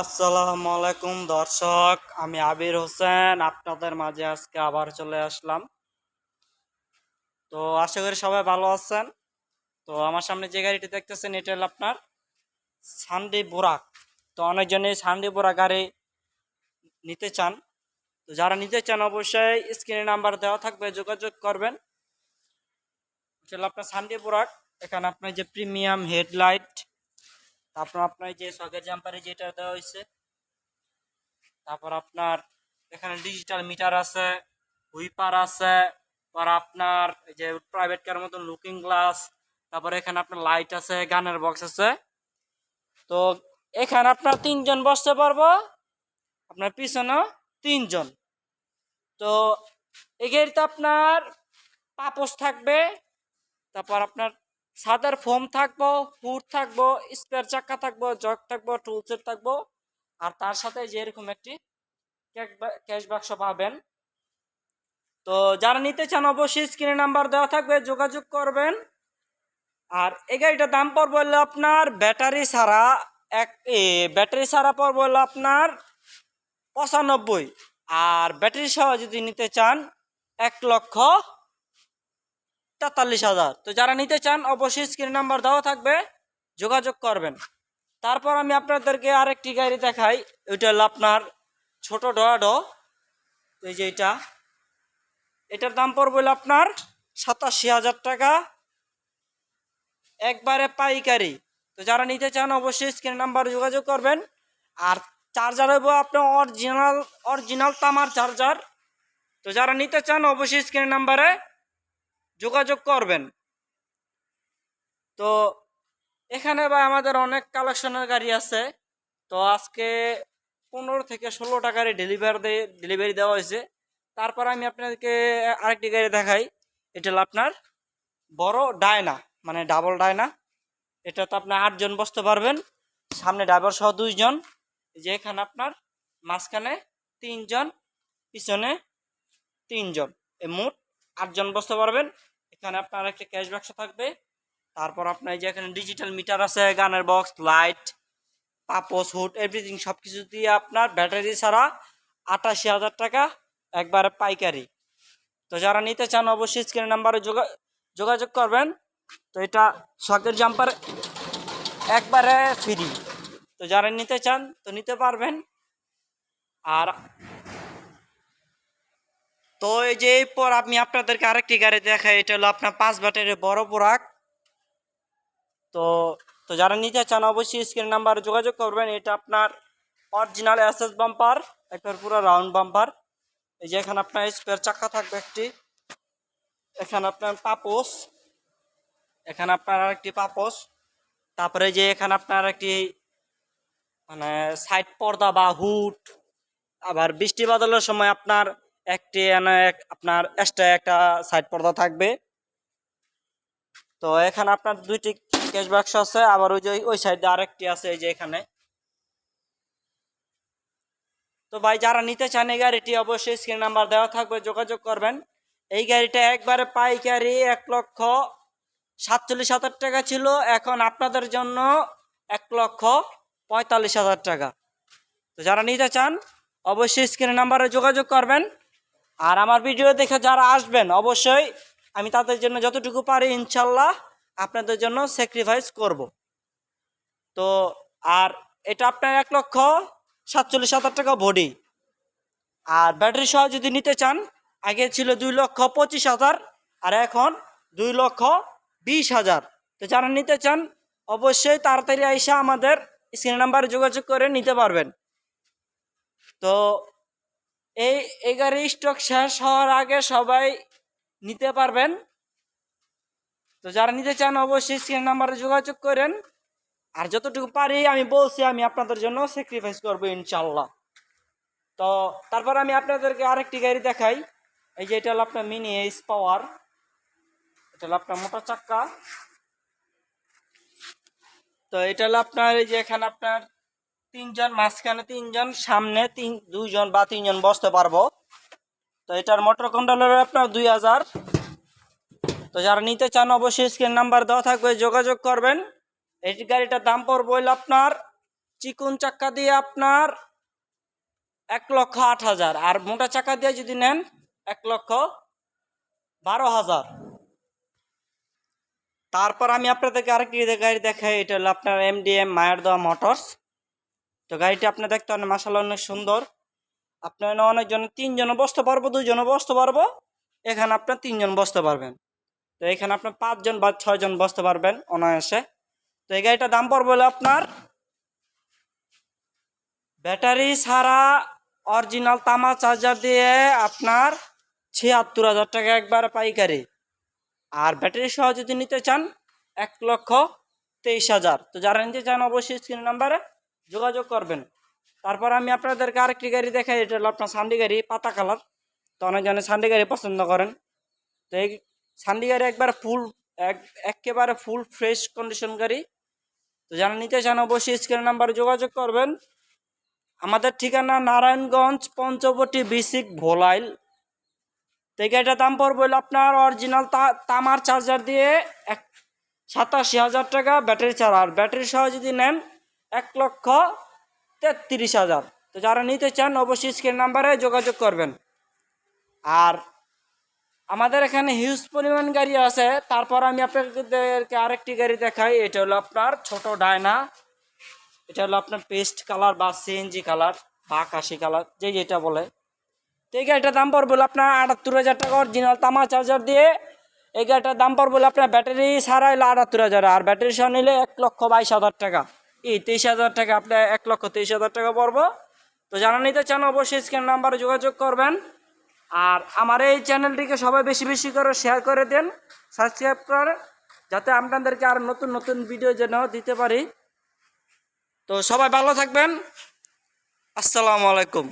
আসসালামু আলাইকুম দর্শক, আমি আবির হোসেন, আপনাদের মাঝে আজকে আবার চলে আসলাম। তো আশা করি সবাই ভালো আছেন। তো আমার সামনে যে গাড়িটি দেখতেছেন, এটা হলো আপনার সানডে বোরাক। তো অনেকজনই সানডে বোরাক গাড়ি নিতে চান। তো যারা নিতে চান, অবশ্যই স্ক্রিনে নাম্বার দেওয়া থাকবে, যোগাযোগ করবেন। এটা হলো আপনার সানডে বোরাক। এখানে আপনার যে প্রিমিয়াম হেডলাইট তারপর আপনার যে সকেট জাম্পারে যেটা দেওয়া হয়েছে, তারপর আপনার এখানে ডিজিটাল মিটার আছে হুইপার আছে আর আপনার যে প্রাইভেট কার মতন লুকিং গ্লাস তারপর এখানে আপনার লাইট আছে গানের বক্স আছে। তো এখানে আপনার তিনজন বসতে পারব, আপনার পিছনেও তিনজন। তো এই গাড়িতে আপনার পাপোস থাকবে, তারপর আপনার সাদার ফোম থাকব, হুড থাকব, স্পেয়ার চাক্কা থাকব, জগ থাকব টুলসেট থাকব। আর তার সাথে যে এরকম একটি ক্যাশ বাক্স পাবেন। তো যারা নিতে চান অবশ্যই স্ক্রিনে নাম্বার দেওয়া থাকবে, যোগাযোগ করবেন। আর এই গাড়িটার দাম পড়বে হলো আপনার ব্যাটারি ছাড়া এক ব্যাটারি ছাড়া পড়বে হলো আপনার পঁচানব্বই। আর ব্যাটারি সহ যদি নিতে চান, এক লক্ষ তেতাল্লিশ হাজার। তো যারা নিতে চান, অবশ্যই স্ক্রিন নাম্বার দেওয়া থাকবে, যোগাযোগ করবেন। তারপর আমি আপনাদেরকে আরেকটি গাড়ি দেখাই। ওইটা হলো আপনার ছোট ডয়াডো এই যে এটা। এটার দাম পড়বে হলো আপনার সাতাশি হাজার টাকা। একবারে পাইকারি। তো যারা নিতে চান, অবশ্যই স্ক্রিন নাম্বার যোগাযোগ করবেন। আর চার্জার হইব আপনার অরিজিনাল অরিজিনাল তামার চার্জার তো যারা নিতে চান, অবশ্যই স্ক্রিন নাম্বারে যোগাযোগ করবেন। তো এখানে ভাই আমাদের অনেক কালেকশনের গাড়ি আছে। তো আজকে পনেরো থেকে ষোলো টাকার ডেলিভারি ডেলিভারি দেওয়া হয়েছে। তারপর আমি আপনাদেরকে আরেকটি গাড়ি দেখাই। এটা আপনার বড় ডায়না মানে ডাবল ডায়না। এটা তো আপনি আটজন বসতে পারবেন। সামনে ড্রাইভার সহ দুইজন। যে এখানে আপনার মাঝখানে তিনজন, পিছনে তিনজন। মোট আটজন বসতে পারবেন। এখানে আপনার একটা ক্যাশ বাক্স থাকবে। তারপর আপনার যে এখানে ডিজিটাল মিটার আছে, গানের বক্স লাইট পাপোস হুট এভরিথিং সব কিছু দিয়ে আপনার ব্যাটারি ছাড়া আটাশি হাজার টাকা একবারে পাইকারি। তো যারা নিতে চান অবশ্যই স্ক্রিন নাম্বারে যোগা যোগাযোগ করবেন। তো এটা শখের জাম্পার একবারে ফ্রি তো যারা নিতে চান তো নিতে পারবেন। আর তো এই যে এরপর আমি আপনাদেরকে আরেকটি গাড়ি দেখাই, এটা হলো আপনার পাঁচ ব্যাটারি বড় পোরাক। তো তো যারা নিতে চান অবশ্যই স্ক্রিন নাম্বার যোগাযোগ করবেন, এটা আপনার অরিজিনাল এসএস বাম্পার একবার পুরো রাউন্ড বাম্পার এই যে এখানে আপনার স্পেয়ার চাক্কা থাকবে একটি, এখানে আপনার পাপোস এখানে আপনার আরেকটি পাপোস তারপরে যে এখানে আপনার একটি মানে সাইড পর্দা বা হুট আবার বৃষ্টি বাদলের সময় আপনার একটি আপনার এক্সট্রা একটা সাইড পর্দা থাকবে। তো এখানে আপনার দুইটি ক্যাশ বাক্স আছে, আবার ওই যে ওই সাইডে আরেকটি আছে এই যে এখানে। তো ভাই, যারা নিতে চান এই গাড়িটি অবশ্যই স্ক্রিন নাম্বার দেওয়া থাকবে, যোগাযোগ করবেন। এই গাড়িটা একবারে পাইকারি এক লক্ষ সাতচল্লিশ হাজার টাকা ছিল, এখন আপনাদের জন্য এক লক্ষ পঁয়তাল্লিশ হাজার টাকা। তো যারা নিতে চান, অবশ্যই স্ক্রিন নাম্বারে যোগাযোগ করবেন। আর আমার ভিডিও দেখে যারা আসবেন, অবশ্যই আমি তাদের জন্য যতটুকু পারি, ইনশাল্লাহ আপনাদের জন্য স্যাক্রিফাইস করব। তো, আর এটা আপনার এক লক্ষ সাতচল্লিশ হাজার টাকা বডি আর ব্যাটারি সহ যদি নিতে চান, আগে ছিল দুই লক্ষ পঁচিশ হাজার, আর এখন দুই লক্ষ বিশ হাজার। তো যারা নিতে চান, অবশ্যই তাড়াতাড়ি আইসা আমাদের স্ক্রিন নাম্বারে যোগাযোগ করে নিতে পারবেন। তো এই গাড়ির স্টক শেষ হওয়ার আগে সবাই নিতে পারবেন। তো যারা নিতে চান অবশ্যই স্ক্রিন নাম্বারে যোগাযোগ করেন। আর যতটুকু পারি আমি বলছি, আমি আপনাদের জন্য স্যাক্রিফাইস করব ইনশাল্লাহ তো তারপর আমি আপনাদেরকে আরেকটি গাড়ি দেখাই। এই যে এটা হলো আপনার মিনি এইচ পাওয়ার এটা হলো আপনার মোটর চাক্কা। তো এটা হলো আপনার, এই যে এখানে আপনার তিনজন, মাঝখানে তিনজন, সামনে তিন, দুইজন বা তিনজন বসতে পারব। তো এটার মোটর কন্ট্রোলার আপনার দুই হাজার। তো যারা নিতে চান অবশ্যই স্ক্রিন নাম্বার দেওয়া থাকবে, যোগাযোগ করবেন। এই গাড়িটার দাম পড়বে আপনার চিকুন চাক্কা দিয়ে আপনার এক লক্ষ আট হাজার। আর মোটা চাকা দিয়ে যদি নেন, এক লক্ষ বারো হাজার। তারপর আমি আপনাদেরকে আরেকটি গাড়ি দেখাই, এটা হলো আপনার এমডিএম মায়ের দেওয়া মোটরস তো গাড়িটি আপনি দেখতে অনেক মাসাল অনেক সুন্দর। আপনার অনেকজন তিনজন বসতে পারব দুজন বসতে পারব। এখানে আপনার তিনজন বসতে পারবেন। তো এখানে আপনার পাঁচজন বা ছয়জন বসতে পারবেন অনায়াসে। তো এই গাড়িটার দাম পড়বে আপনার, ব্যাটারি ছাড়া অরিজিনাল তামা চার্জার দিয়ে আপনার ছিয়াত্তর হাজার টাকা একবার পাইকারি। আর ব্যাটারি সহ যদি নিতে চান, এক লক্ষ তেইশ হাজার। তো যারা নিতে চান অবশ্যই স্ক্রিন নাম্বারে যোগাযোগ করবেন। তারপর আমি আপনাদেরকে আরেকটি গাড়ি দেখাই, এটা হলো আপনার সান্ডি গাড়ি, পাতা কালার। তো অনেকজনে সান্ডি গাড়ি পছন্দ করেন। তো এই সান্ডি গাড়ি একবার ফুল, এক, একেবারে ফুল ফ্রেশ কন্ডিশন গাড়ি। তো যারা নিতে চান অবশ্যই স্ক্রিন নাম্বারে যোগাযোগ করবেন। আমাদের ঠিকানা নারায়ণগঞ্জ পঞ্চবটি বিসিক ভোলাইল। তো এই গাড়িটার দাম পড়বে আপনার অরিজিনাল তামার চার্জার দিয়ে এক, সাতাশি হাজার টাকা ব্যাটারি ছাড়া। আর ব্যাটারি সহ যদি নেন এক লক্ষ তেত্রিশ হাজার। তো যারা নিতে চান, অবশ্যই স্ক্রিন নাম্বারে যোগাযোগ করবেন। আর আমাদের এখানে হিউজ পরিমাণ গাড়ি আছে। তারপর আমি আপনাদেরকে আরেকটি গাড়ি দেখাই। এটা হলো আপনার ছোট ডায়না। এটা হলো আপনার পেস্ট কালার বা সিএনজি কালার বা কাশি কালার যে যেটা বলে। তো এই গাড়িটার দাম পড়বে আপনার আটাত্তর হাজার টাকা অরিজিনাল তামা চার্জার দিয়ে। এই গাড়িটার দাম পড়বে আপনার ব্যাটারি ছাড়া হলো আটাত্তর হাজার। আর ব্যাটারি সহ নিলে এক লক্ষ বাইশ হাজার টাকা। এই তেইশ হাজার টাকা আপনার এক লক্ষ তেইশ হাজার টাকা পড়ব তো জানা নিতে চান অবশ্যই স্ক্রিন নাম্বারে যোগাযোগ করবেন। আর আমার এই চ্যানেলটিকে সবাই বেশি বেশি করে শেয়ার করে দেন, সাবস্ক্রাইব করে যাতে আপনাদেরকে আর নতুন নতুন ভিডিও যেন দিতে পারি। তো সবাই ভালো থাকবেন। আসসালামু আলাইকুম।